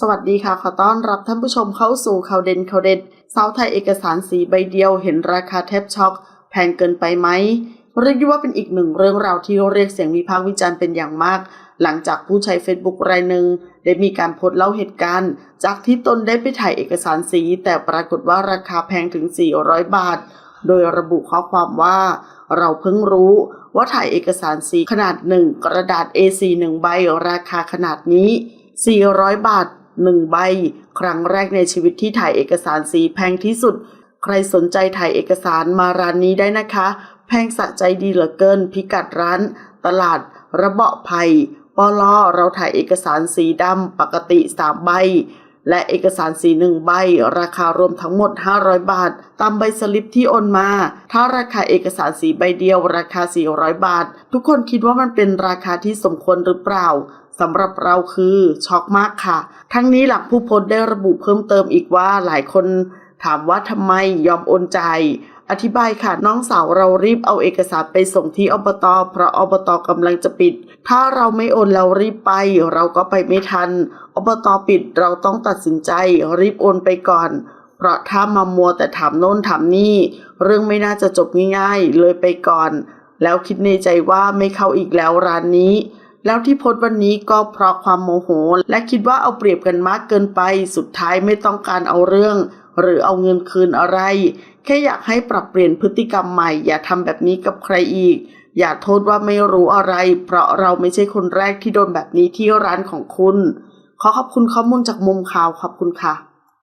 สวัสดีค่ะ ขอต้อนรับท่านผู้ชมเข้าสู่ข่าวเด่นข่าวเด็ดสาวไทยเอกสารสีใบเดียวเห็นราคาแทบช็อก แพงเกินไปไหม เรียกได้ว่าเป็นอีกหนึ่งเรื่องราวที่เรียกเสียงวิพากษ์วิจารณ์เป็นอย่างมาก หลังจากผู้ใช้ Facebook รายหนึ่งได้มีการโพสต์เล่าเหตุการณ์ จากที่ตนได้ไปถ่ายเอกสารสี แต่ปรากฏว่าราคาแพงถึง 400 บาท โดยระบุข้อความว่า เราเพิ่งรู้ว่าถ่ายเอกสารสีขนาดหนึ่งกระดาษ A4 หนึ่งใบราคาขนาดนี้400 บาท หนึ่งใบ ครั้งแรกในชีวิตที่ถ่ายเอกสารสีแพงที่สุด ใครสนใจถ่ายเอกสารมาร้านนี้ได้นะคะ แพงสะใจดีเหลือเกิน พิกัดร้าน ตลาด ระเบาะไผ่ปลอเราถ่ายเอกสารสีดำปกติ3ใบ และเอกสารสีหนึ่งใบ ราคารวมทั้งหมด 500 บาท ตามใบสลิปที่โอนมา ถ้าราคาเอกสารสีใบเดียว ราคา 400 บาท ทุกคนคิดว่ามันเป็นราคาที่สมควรหรือเปล่าสำหรับเราคือช็อกมากค่ะ ทั้งนี้หลังผู้โพสต์ได้ระบุเพิ่มเติมอีกว่าหลายคนถามว่าทำไมยอมโอนใจ อธิบายค่ะ น้องสาวเรารีบเอาเอกสารไปส่งที่อบตเพราะอบตกำลังจะปิด ถ้าเราไม่โอนแล้วรีบไป เราก็ไปไม่ทัน อบตปิดเราต้องตัดสินใจรีบโอนไปก่อน เพราะถ้ามามัวแต่ถามโน้นถามนี่ เรื่องไม่น่าจะจบง่ายๆ เลยไปก่อน แล้วคิดในใจว่าไม่เข้าอีกแล้วร้านนี้แล้วที่โพสต์วันนี้ก็เพราะความโมโห และคิดว่าเอาเปรียบกันมากเกินไป สุดท้ายไม่ต้องการเอาเรื่อง หรือเอาเงินคืนอะไร แค่อยากให้ปรับเปลี่ยนพฤติกรรมใหม่ อย่าทำแบบนี้กับใครอีก อย่าโทษว่าไม่รู้อะไร เพราะเราไม่ใช่คนแรกที่โดนแบบนี้ที่ร้านของคุณ ขอขอบคุณข้อมูลจากมุมข่าวขอบคุณค่ะ